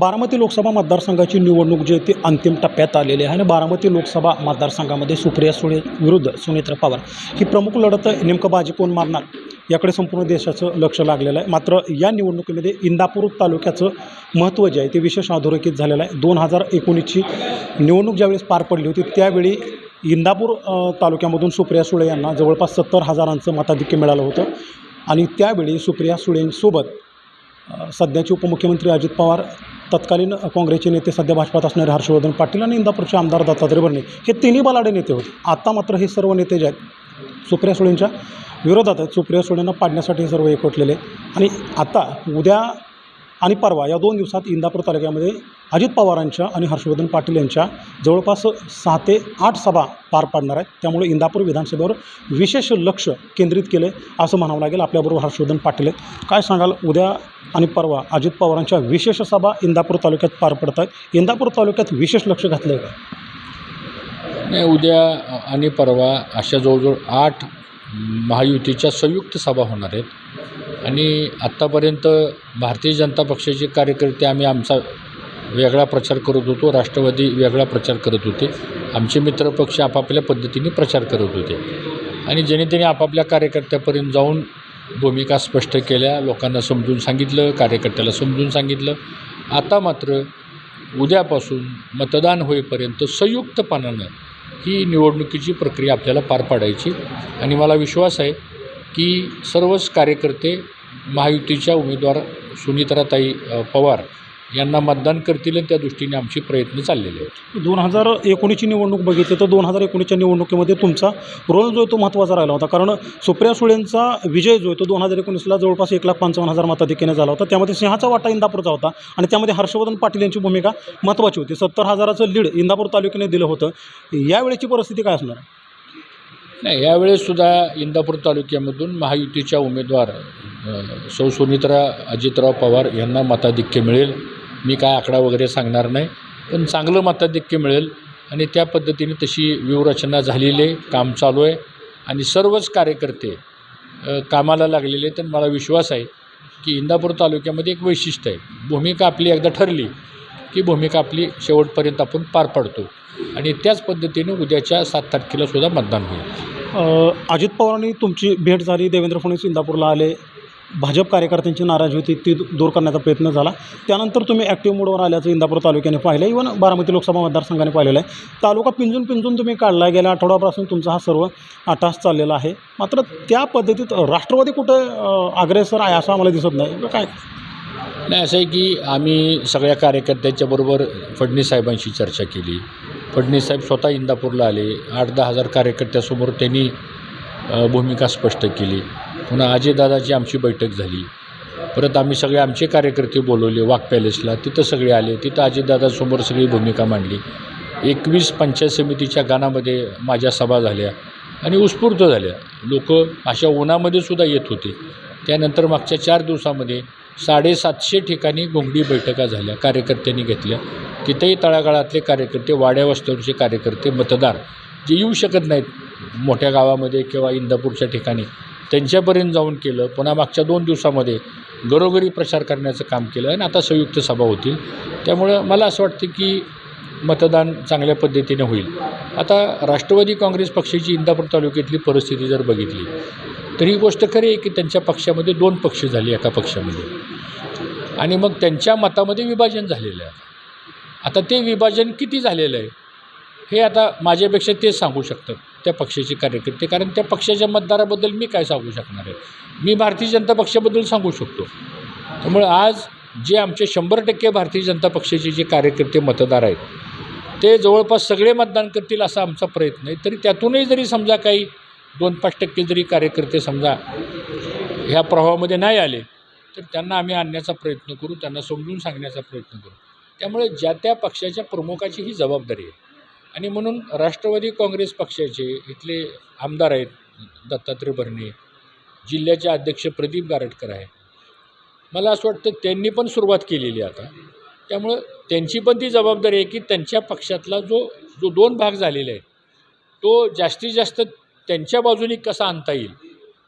बारामती लोकसभा मतदारसंघाची निवडणूक जी आहे ती अंतिम टप्प्यात आलेली आहे आणि बारामती लोकसभा मतदारसंघामध्ये सुप्रिया सुळे विरुद्ध सुनेत्रा पवार. ही प्रमुख लढत नेमकं बाजी कोण मारणार? याकडे संपूर्ण देशाचं लक्ष लागलेलं आहे. मात्र या निवडणुकीमध्ये इंदापूर तालुक्याचं महत्त्व जे आहे ते विशेष अधोरेखित झालेलं आहे. दोन हजार एकोणीसची निवडणूक ज्यावेळेस पार पडली होती त्यावेळी इंदापूर तालुक्यामधून सुप्रिया सुळे यांना जवळपास सत्तर हजारांचं मताधिक्य मिळालं होतं. आणि त्यावेळी सुप्रिया सुळेंसोबत सध्याचे उपमुख्यमंत्री अजित पवार तत्कालीन काँग्रेसचे नेते सध्या भाजपात असणारे हर्षवर्धन पाटील आणि इंदापूरचे आमदार दत्तात्रय भरणे हे तिन्ही बलाडे नेते होते. आत्ता मात्र हे सर्व नेते जे आहेत सुप्रिया सुळेंच्या विरोधात आहेत. सुप्रिया सुळेंना पाडण्यासाठी हे सर्व एकवटलेले आणि आता उद्या आणि परवा या दोन दिवसात इंदापूर तालुक्यामध्ये अजित पवारांच्या आणि हर्षवर्धन पाटील यांच्या जवळपास सहा ते आठ सभा पार पाडणार आहेत. त्यामुळे इंदापूर विधानसभेवर विशेष लक्ष केंद्रित केलं आहे असं म्हणावं लागेल. आपल्याबरोबर हर्षवर्धन पाटील आहेत. काय सांगाल? उद्या आणि परवा अजित पवारांच्या विशेष सभा इंदापूर तालुक्यात पार पडत आहेत. इंदापूर तालुक्यात विशेष लक्ष घातलं आहे का? नाही उद्या आणि परवा अशा जवळजवळ आठ महायुतीच्या संयुक्त सभा होणार आहेत. आणि आत्तापर्यंत भारतीय जनता पक्षाचे कार्यकर्ते आम्ही आमचा वेगळा प्रचार करत होतो राष्ट्रवादी वेगळा प्रचार करत होते. आमचे मित्रपक्ष आपापल्या पद्धतीने प्रचार करत होते. आणि जेणेतेने त्याने आपापल्या कार्यकर्त्यापर्यंत जाऊन भूमिका स्पष्ट केल्या लोकांना समजून सांगितलं कार्यकर्त्याला समजून सांगितलं. आता मात्र उद्यापासून मतदान होईपर्यंत संयुक्तपणानं ही निवडणुकीची प्रक्रिया आपल्याला पार पाडायची. आणि मला विश्वास आहे की सर्वच कार्यकर्ते महायुतीच्या उमेदवार सुनीत्राताई पवार यांना मतदान करतील आणि त्या दृष्टीने आमचे प्रयत्न चाललेले आहेत. दोन हजार एकोणीसची निवडणूक बघितली तर दोन हजार एकोणीसच्या निवडणुकीमध्ये तुमचा रोल जो आहे तो महत्त्वाचा राहिला होता. कारण सुप्रिया सुळेंचा विजय जो आहे तो दोन हजार एकोणीसला जवळपास एक लाख पंचावन्न हजार मताधिक्याने झाला होता. त्यामध्ये सिंहाचा वाटा इंदापूरचा होता आणि त्यामध्ये हर्षवर्धन पाटील यांची भूमिका महत्त्वाची होती. सत्तर हजाराचं लीड इंदापूर तालुक्याने दिलं होतं. यावेळेची परिस्थिती काय असणार? आहे? नाही यावेळेससुद्धा इंदापूर तालुक्यामधून महायुतीच्या उमेदवार सौ सुनित्रा अजितराव पवार यांना मताधिक्य मिळेल. मी काय आकडा वगैरे सांगणार नाही पण चांगलं मताधिक्य मिळेल आणि त्या पद्धतीने तशी व्यूहरचना झालेली आहे काम चालू आहे आणि सर्वच कार्यकर्ते कामाला लागलेले आहेत मला विश्वास आहे की इंदापूर तालुक्यामध्ये एक वैशिष्ट्य आहे. भूमिका आपली एकदा ठरली की भूमिका आपली शेवटपर्यंत आपण पार पाडतो. आणि त्याच पद्धतीने उद्याच्या सात तारखेला सुद्धा मतदान होईल. अजित पवारांनी तुमची भेट झाली देवेंद्र फडणवीस इंदापूरला आले भाजप कार्यकर्त्यांची नाराजी होती ती दूर करण्याचा प्रयत्न झाला. त्यानंतर तुम्ही ॲक्टिव्ह मोडवर आल्याचं इंदापूर तालुक्याने पाहिलं इवन बारामती लोकसभा मतदारसंघाने पाहिलेलं आहे. तालुका पिंजून पिंजून तुम्ही काढला गेल्या आठवड्यापासून तुमचा हा सर्व आटास चाललेला आहे. मात्र त्या पद्धतीत राष्ट्रवादी कुठं अग्रेसर आहे असं आम्हाला दिसत नाही. काय? नाही असं आहे की आम्ही सगळ्या कार्यकर्त्यांच्या बरोबर फडणीस साहेबांशी चर्चा केली. फडणीसाहेब स्वतः इंदापूरला आले. आठ दहा हजार कार्यकर्त्यासमोर त्यांनी भूमिका स्पष्ट केली. पुन्हा अजयदादाची आमची बैठक झाली. परत आम्ही सगळे आमचे कार्यकर्ते बोलवले वाघ पॅलेसला. तिथं सगळे आले. तिथं अजितदादासमोर सगळी भूमिका मांडली. एकवीस पंचायत समितीच्या गाणामध्ये माझ्या सभा झाल्या आणि उत्स्फूर्त झाल्या. लोक अशा उन्हामध्ये सुद्धा येत होते. त्यानंतर मागच्या चार दिवसामध्ये साडेसातशे ठिकाणी घोंगडी बैठका झाल्या कार्यकर्त्यांनी घेतल्या. तिथेही तळागाळातले कार्यकर्ते वाड्या वस्त्यांचे कार्यकर्ते मतदार जे येऊ शकत नाहीत मोठ्या गावामध्ये किंवा इंदापूरच्या ठिकाणी त्यांच्यापर्यंत जाऊन केलं. पुन्हा मागच्या दोन दिवसामध्ये घरोघरी प्रचार करण्याचं काम केलं आणि आता संयुक्त सभा होतील. त्यामुळं मला असं वाटतं की मतदान चांगल्या पद्धतीने होईल. आता राष्ट्रवादी काँग्रेस पक्षाची इंदापूर तालुक्यातली परिस्थिती जर बघितली तर ही गोष्ट खरी आहे की त्यांच्या पक्षामध्ये दोन पक्ष झाले एका पक्षामध्ये. आणि मग त्यांच्या मतामध्ये विभाजन झालेलं आहे. आता ते विभाजन किती झालेलं आहे हे आता माझ्यापेक्षा ते सांगू शकतात त्या पक्षाचे कार्यकर्ते. कारण त्या पक्षाच्या मतदाराबद्दल मी काय सांगू शकणार आहे? मी भारतीय जनता पक्षाबद्दल सांगू शकतो. त्यामुळे आज जे आमचे शंभर टक्के भारतीय जनता पक्षाचे जे कार्यकर्ते मतदार आहेत ते जवळपास सगळे मतदान करतील असा आमचा प्रयत्न आहे. तरी त्यातूनही जरी समजा काही दोन पाच टक्के जरी कार्यकर्ते समजा ह्या प्रवाहामध्ये नाही आले तर त्यांना आम्ही आणण्याचा प्रयत्न करू त्यांना समजून सांगण्याचा प्रयत्न करू. त्यामुळे ज्या त्या पक्षाच्या प्रमुखाची ही जबाबदारी आहे. आणि म्हणून राष्ट्रवादी काँग्रेस पक्षाचे इथले आमदार आहेत दत्तात्रय भरणे जिल्ह्याचे अध्यक्ष प्रदीप गारटकर आहे. मला असं वाटतं त्यांनी पण सुरुवात केलेली आता. त्यामुळं त्यांची पण ती जबाबदारी आहे की त्यांच्या पक्षातला जो जो दोन भाग झालेला आहे तो जास्तीत जास्त त्यांच्या बाजूने कसा आणता येईल?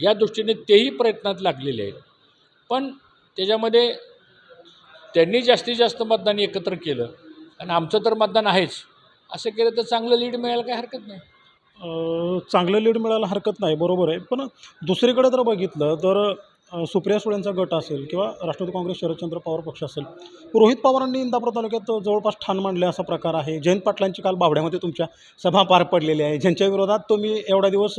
या दृष्टीने तेही प्रयत्नात लागलेले आहेत. पण त्याच्यामध्ये त्यांनी जास्तीत जास्त मतदान एकत्र केलं आणि आमचं तर मतदान आहेच. असं केलं तर चांगलं लीड मिळायला काही हरकत नाही. चांगलं लीड मिळायला हरकत नाही बरोबर आहे. पण दुसरीकडे जर बघितलं तर सुप्रिया सुळेंचा गट असेल किंवा राष्ट्रवादी काँग्रेस शरदचंद्र पवार पक्ष असेल. रोहित पवारांनी इंदापूर तालुक्यात जवळपास ठाण मांडले असा प्रकार आहे. जयंत पाटलांची काल बावड्यामध्ये तुमच्या सभा पार पडलेली आहे. ज्यांच्या विरोधात तुम्ही एवढा दिवस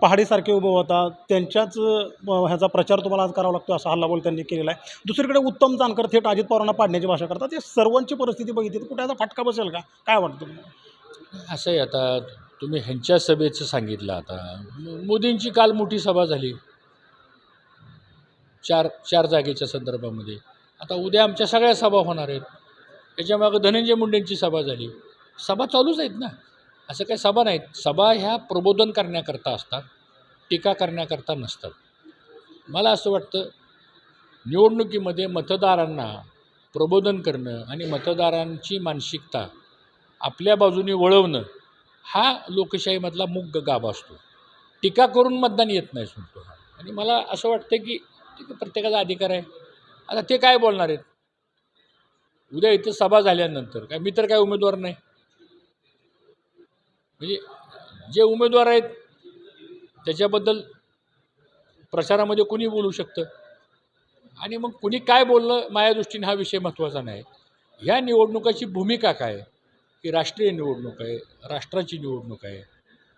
पहाडीसारखे उभं होता त्यांच्याच ह्याचा प्रचार तुम्हाला आज करावा लागतो असा हल्लाबोल त्यांनी केलेला आहे. दुसरीकडे उत्तम जानकर थेट अजित पवारांना पाडण्याची भाषा करतात. ते सर्वांची परिस्थिती बघितली तर कुठे याचा फटका बसेल का? काय वाटतं तुम्ही असं आहे आता तुम्ही ह्यांच्या सभेचं सांगितलं आता. मोदींची काल मोठी सभा झाली. चार चार जागेच्या संदर्भामध्ये. आता उद्या आमच्या सगळ्या सभा होणार आहेत. त्याच्यामागं धनंजय मुंडेंची सभा झाली. सभा चालूच आहेत ना. असं काही सभा नाहीत. सभा ह्या प्रबोधन करण्याकरता असतात. टीका करण्याकरता नसतात. मला असं वाटतं निवडणुकीमध्ये मतदारांना प्रबोधन करणं आणि मतदारांची मानसिकता आपल्या बाजूने वळवणं हा लोकशाहीमधला मुग्ध गाभा असतो. टीका करून मतदान येत नाही म्हणतो हा. आणि मला असं वाटतं की ठीक आहे, प्रत्येकाचा अधिकार आहे. आता ते काय बोलणार आहेत? उद्या इथं सभा झाल्यानंतर काय मी तर काय उमेदवार नाही. म्हणजे जे उमेदवार आहेत त्याच्याबद्दल प्रचारामध्ये कुणी बोलू शकतं? आणि मग कुणी काय बोललं माझ्या दृष्टीने हा विषय महत्त्वाचा नाही. ह्या निवडणुकाची भूमिका काय? की राष्ट्रीय निवडणूक आहे राष्ट्राची निवडणूक आहे.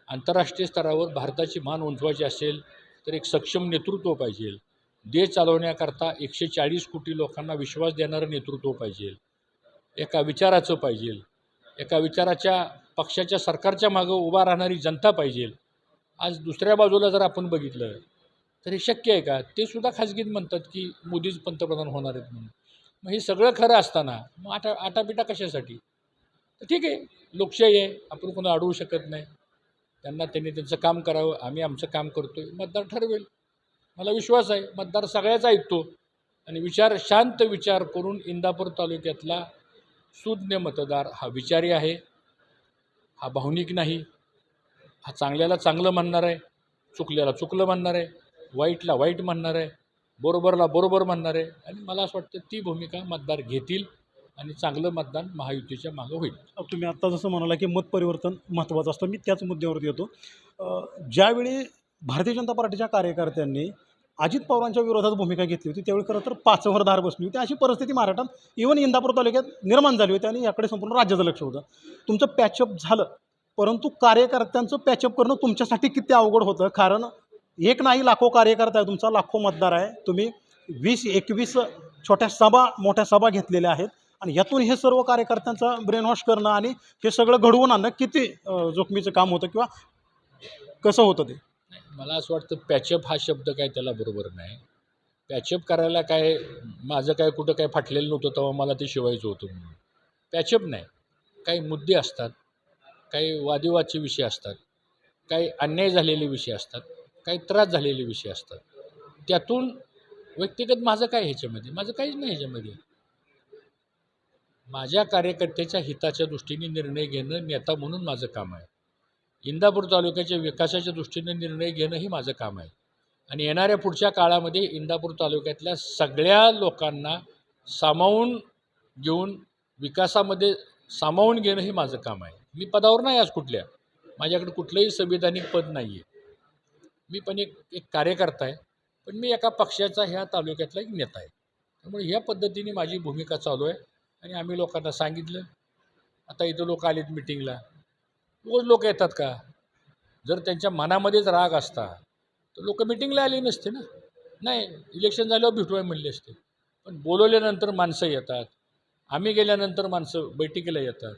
आंतरराष्ट्रीय स्तरावर भारताची मान उंचवायची असेल तर एक सक्षम नेतृत्व पाहिजे. देश चालवण्याकरता एकशे चाळीस कोटी लोकांना विश्वास देणारं नेतृत्व पाहिजे. एका विचाराचं पाहिजे. एका विचाराच्या पक्षाच्या सरकारच्या मागं उभा राहणारी जनता पाहिजे. आज दुसऱ्या बाजूला जर आपण बघितलं तर हे शक्य आहे का? ते सुद्धा खाजगीत म्हणतात की मोदीच पंतप्रधान होणार आहेत म्हणून. मग हे सगळं खरं असताना मग आटा आटापिटा कशासाठी? तर ठीक आहे लोकशाही आहे आपण कोणा अडवू शकत नाही. त्यांना त्यांनी त्यांचं काम करावं आम्ही आमचं काम करतो आहे मतदार ठरवेल. मला विश्वास आहे मतदार सगळ्याच ऐकतो. आणि विचार शांत विचार करून इंदापूर तालुक्यातला सुज्ञ मतदार हा विचारी आहे. हा भावनिक नाही. हा चांगल्याला चांगलं म्हणणार आहे चुकल्याला चुकलं म्हणणार आहे वाईटला वाईट म्हणणार आहे बरोबरला बरोबर म्हणणार आहे. आणि मला असं वाटतं ती भूमिका मतदार घेतील आणि चांगलं मतदान महायुतीच्या मागं होईल. तुम्ही आत्ता जसं म्हणाला की मत परिवर्तन महत्त्वाचं असतं. मी त्याच मुद्द्यावरती येतो. ज्यावेळी भारतीय जनता पार्टीच्या कार्यकर्त्यांनी अजित पवारांच्या विरोधात भूमिका घेतली होती. त्यावेळी खरं तर पाचवर धार बसली होती. अशी परिस्थिती महाराष्ट्रात इव्हन इंदापूर तालुक्यात निर्माण झाली होती आणि याकडे संपूर्ण राज्याचं लक्ष होतं. तुमचं पॅचअप झालं. परंतु कार्यकर्त्यांचं पॅचअप करणं तुमच्यासाठी किती अवघड होतं? कारण एक नाही लाखो कार्यकर्ता आहे तुमचा. लाखो मतदार आहे. तुम्ही वीस एकवीस छोट्या सभा मोठ्या सभा घेतलेल्या आहेत. आणि यातून हे सर्व कार्यकर्त्यांचा ब्रेनवॉश करणं आणि हे सगळं घडवून आणणं किती जोखमीचं काम होतं किंवा कसं होतं ते? मला असं वाटतं पॅचअप हा शब्द काय त्याला बरोबर नाही. पॅचअप करायला काय माझं काय कुठं काय फाटलेलं नव्हतं तेव्हा मला ते शिवायचं होतं म्हणून. पॅचअप नाही. काही मुद्दे असतात काही वादिवादचे विषय असतात काही अन्याय झालेले विषय असतात काही त्रास झालेले विषय असतात. त्यातून व्यक्तिगत माझं काय ह्याच्यामध्ये? माझं काहीच नाही ह्याच्यामध्ये. माझ्या कार्यकर्त्याच्या हिताच्या दृष्टीने निर्णय घेणं नेता म्हणून माझं काम आहे. इंदापूर तालुक्याच्या विकासाच्या दृष्टीने निर्णय घेणं ही माझं काम आहे. आणि येणाऱ्या पुढच्या काळामध्ये इंदापूर तालुक्यातल्या सगळ्या लोकांना सामावून घेऊन विकासामध्ये सामावून घेणं हे माझं काम आहे. मी पदावर नाही आज कुठल्या. माझ्याकडे कुठलंही संविधानिक पद नाही आहे मी पण एक एक कार्यकर्ता आहे. पण मी एका पक्षाचा ह्या तालुक्यातला एक नेता आहे. त्यामुळे ह्या पद्धतीने माझी भूमिका चालू आहे. आणि आम्ही लोकांना सांगितलं. आता इथं लोक आलेत मिटिंगला रोज लोक येतात का? जर त्यांच्या मनामध्येच राग असता तर लोक मिटिंगला आली नसते ना? नाही इलेक्शन झाल्यावर भेटूया म्हणले असते. पण बोलवल्यानंतर माणसं येतात. आम्ही गेल्यानंतर माणसं बैठकीला येतात.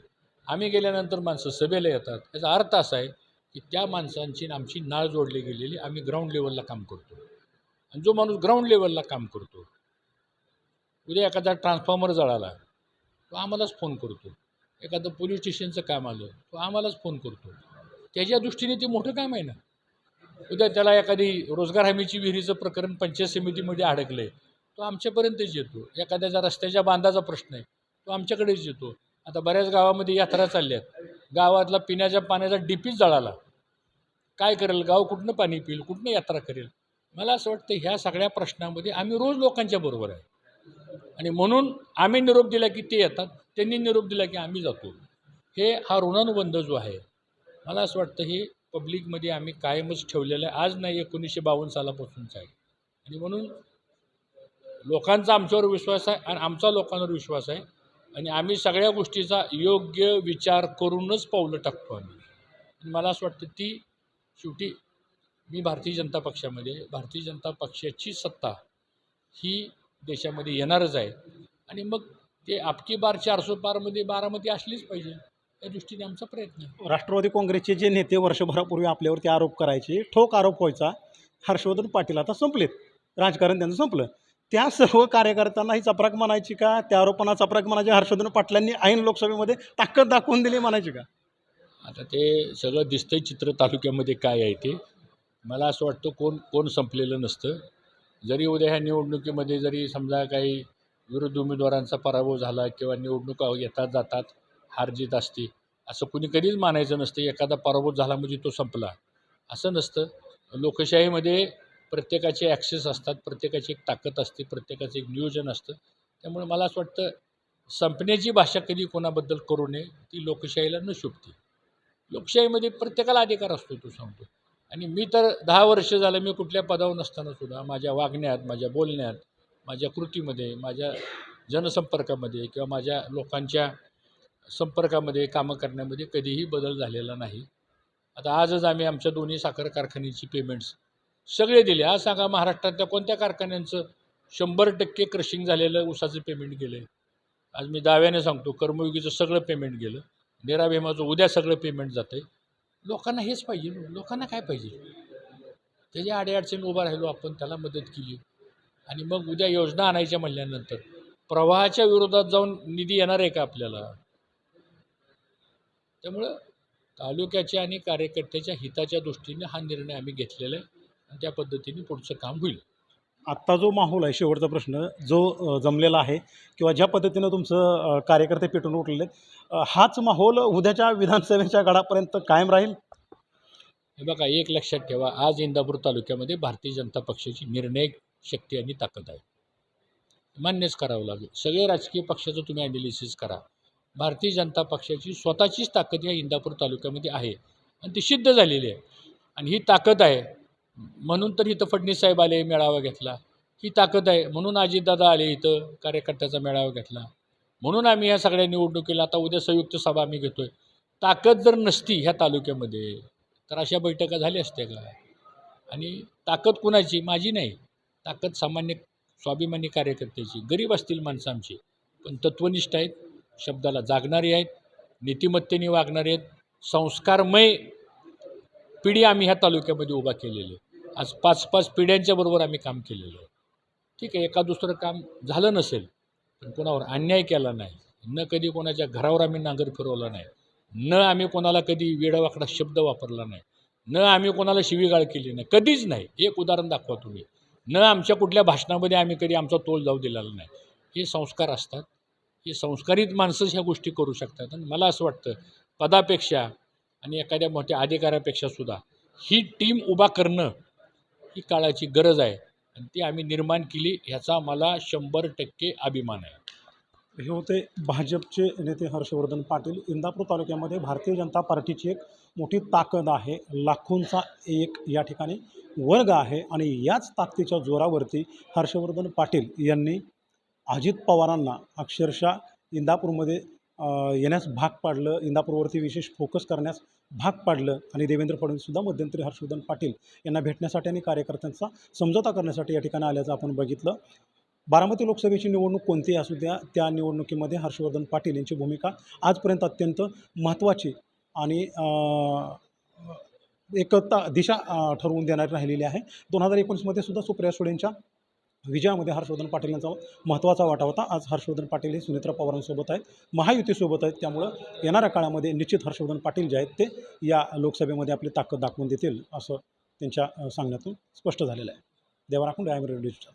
आम्ही गेल्यानंतर माणसं सभेला येतात. याचा अर्थ असा आहे की त्या माणसांची आमची नाळ जोडली गेलेली आम्ही ग्राउंड लेवलला काम करतो. आणि जो माणूस ग्राउंड लेवलला काम करतो उद्या एखादा ट्रान्सफॉर्मर जळाला तो आम्हालाच फोन करतो. एखादं पोलीस स्टेशनचं काम आलं तो आम्हालाच फोन करतो. त्याच्या दृष्टीने ते मोठं काम आहे ना. उद्या त्याला एखादी रोजगार हमीची विहिरीचं प्रकरण पंचायत समितीमध्ये अडकलं आहे तो आमच्यापर्यंतच येतो. एखाद्याचा रस्त्याच्या बांधाचा प्रश्न आहे तो आमच्याकडेच येतो. आता बऱ्याच गावामध्ये यात्रा चालल्यात. गावातला पिण्याच्या पाण्याचा डीपीच जळाला. काय करेल? गाव कुठनं पाणी पिईल? कुठनं यात्रा करेल? मला असं वाटतं ह्या सगळ्या प्रश्नामध्ये आम्ही रोज लोकांच्या बरोबर आहे. आणि म्हणून आम्ही निरोप दिला की ते येतात त्यांनी निरोप दिला की आम्ही जातो. हे हा ऋणानुबंध जो आहे मला असं वाटतं हे पब्लिकमध्ये आम्ही कायमच ठेवलेलं आहे. आज नाही एकोणीसशे बावन्न सालापासूनच आहे. आणि म्हणून लोकांचा आमच्यावर विश्वास आहे आणि आमचा लोकांवर विश्वास आहे. आणि आम्ही सगळ्या गोष्टीचा योग्य विचार करूनच पावलं टाकतो आम्ही. आणि मला असं वाटतं ती शेवटी मी भारतीय जनता पक्षामध्ये भारतीय जनता पक्षाची सत्ता ही देशामध्ये येणारच आहे. आणि मग ते आपकी बार चारसो पारमध्ये बारामती असलीच पाहिजे त्या दृष्टीने आमचा प्रयत्न आहे. राष्ट्रवादी काँग्रेसचे जे नेते वर्षभरापूर्वी आपल्यावरती आरोप करायचे ठोक आरोप व्हायचा हर्षवर्धन पाटील आता संपलेत. राजकारण त्यांचं संपलं. त्या सर्व कार्यकर्त्यांना ही चपराक म्हणायची का? त्या आरोपांना चपराक म्हणायची हर्षवर्धन पाटलांनी ऐन लोकसभेमध्ये ताकद दाखवून दिली म्हणायची का? आता ते सगळं दिसतंय चित्र तालुक्यामध्ये काय आहे ते. मला असं वाटतं कोण कोण संपलेलं नसतं. जरी उद्या ह्या निवडणुकीमध्ये जरी समजा काही विरुद्ध उमेदवारांचा पराभव झाला किंवा निवडणुका येतात जातात हार जीत असते असं कुणी कधीच मानायचं नसतं एखादा पराभव झाला म्हणजे तो संपला. असं नसतं. लोकशाहीमध्ये प्रत्येकाचे ॲक्सेस असतात प्रत्येकाची एक ताकद असते प्रत्येकाचं एक नियोजन असतं. त्यामुळे मला असं वाटतं संपण्याची भाषा कधी कोणाबद्दल करू नये ती लोकशाहीला न शोभते. लोकशाहीमध्ये प्रत्येकाला अधिकार असतो तो सांगतो. आणि मी तर दहा वर्ष झालं मी कुठल्या पदावर नसताना सुद्धा माझ्या वागण्यात माझ्या बोलण्यात माझ्या कृतीमध्ये माझ्या जनसंपर्कामध्ये किंवा माझ्या लोकांच्या संपर्कामध्ये कामं करण्यामध्ये कधीही बदल झालेला नाही. आता आजच आम्ही आमच्या दोन्ही साखर कारखान्याची पेमेंट्स सगळे दिले. आज सांगा महाराष्ट्रातल्या कोणत्या कारखान्यांचं शंभर टक्के क्रशिंग झालेलं ऊसाचं पेमेंट गेलं आहे आज मी दाव्याने सांगतो कर्मयोगीचं सगळं पेमेंट गेलं. नेरा भीमाचं उद्या सगळं पेमेंट जातं आहे लोकांना हेच पाहिजे लोकांना काय पाहिजे? त्याच्या अडीअडचणी उभा राहिलो आपण त्याला मदत केली. आणि मग उद्या योजना आणायच्या म्हणल्यानंतर प्रवाहाच्या विरोधात जाऊन निधी येणार आहे का आपल्याला? त्यामुळं तालुक्याच्या आणि कार्यकर्त्याच्या हिताच्या दृष्टीने हा निर्णय आम्ही घेतलेला आहे आणि त्या पद्धतीने पुढचं काम होईल. आत्ता जो माहोल आहे शेवटचा प्रश्न जो जमलेला आहे किंवा ज्या पद्धतीनं तुमचं कार्यकर्ते पेटून उठलेले हाच माहोल उद्याच्या विधानसभेच्या गडापर्यंत कायम राहील? हे बघा एक लक्षात ठेवा आज इंदापूर तालुक्यामध्ये भारतीय जनता पक्षाची निर्णय शक्ती आणि ताकद आहे. मान्यच करावं लागेल. सगळे राजकीय पक्षाचं तुम्ही ॲनालिसिस करा. भारतीय जनता पक्षाची स्वतःचीच ताकद या इंदापूर तालुक्यामध्ये आहे आणि ती सिद्ध झालेली आहे. आणि ही ताकद आहे म्हणून तर इथं फडणीस साहेब आले मेळावा घेतला. ही ताकद आहे. म्हणून अजितदादा आले इथं कार्यकर्त्याचा मेळावा घेतला. म्हणून आम्ही ह्या सगळ्या निवडणुकीला आता उद्या संयुक्त सभा आम्ही घेतो आहे ताकद जर नसती ह्या तालुक्यामध्ये तर अशा बैठका झाल्या असत्या का? आणि ताकद कुणाची? माझी नाही. ताकद सामान्य स्वाभिमानी कार्यकर्त्याची. गरीब असतील माणसं आमची. पण तत्वनिष्ठ आहेत. शब्दाला जागणारी आहेत. नीतिमत्तेने वागणारे आहेत. संस्कारमय पिढी आम्ही ह्या तालुक्यामध्ये उभा केलेली आहे. आज पाच पाच पिढ्यांच्या बरोबर आम्ही काम केलेलं आहे. ठीक आहे एका दुसरं काम झालं नसेल पण कोणावर अन्याय केला नाही न कधी कोणाच्या घरावर आम्ही नांगर फिरवला नाही न आम्ही कोणाला कधी वेडावाकडा शब्द वापरला नाही न आम्ही कोणाला शिवीगाळ केली नाही कधीच नाही. एक उदाहरण दाखवा तुम्ही. न आमच्या कुठल्या भाषणामध्ये आम्ही कधी आमचा तोल जाऊ दिलेला नाही. हे संस्कार असतात. हे संस्कारित माणसंच ह्या गोष्टी करू शकतात. आणि मला असं वाटतं पदापेक्षा आणि एखाद्या मोठ्या अधिकाऱ्यापेक्षा सुद्धा ही टीम उभा करणं ही काळाची गरज आहे. आणि ती आम्ही निर्माण केली ह्याचा मला शंभर टक्के अभिमान आहे. हे होते भाजपचे नेते हर्षवर्धन पाटील. इंदापूर तालुक्यामध्ये भारतीय जनता पार्टीची एक मोठी ताकद आहे. लाखोंचा एक या ठिकाणी वर्ग आहे आणि याच ताकदीच्या जोरावरती हर्षवर्धन पाटील यांनी अजित पवारांना अक्षरशः इंदापूरमध्ये येण्यास भाग पाडलं. इंदापूरवरती विशेष फोकस करण्यास भाग पाडलं आणि देवेंद्र फडणवीससुद्धा मध्यंतरी हर्षवर्धन पाटील यांना भेटण्यासाठी आणि कार्यकर्त्यांचा समझोता करण्यासाठी या ठिकाणी आल्याचं आपण बघितलं. बारामती लोकसभेची निवडणूक कोणतीही असू द्या त्या निवडणुकीमध्ये हर्षवर्धन पाटील यांची भूमिका आजपर्यंत अत्यंत महत्त्वाची आणि एकता दिशा ठरवून देणारी राहिलेली आहे. दोन हजार एकोणीसमध्ये सुद्धा सुप्रिया सुळेंच्या विजयामध्ये हर्षवर्धन पाटील यांचा महत्त्वाचा वाटा होता. आज हर्षवर्धन पाटील हे सुनेत्रा पवारांसोबत आहेत. महायुतीसोबत आहेत. त्यामुळं येणाऱ्या काळामध्ये निश्चित हर्षवर्धन पाटील जे आहेत ते या लोकसभेमध्ये आपली ताकद दाखवून देतील असं त्यांच्या सांगण्यातून स्पष्ट झालेलं आहे. देवराखून राखून. डिजिटल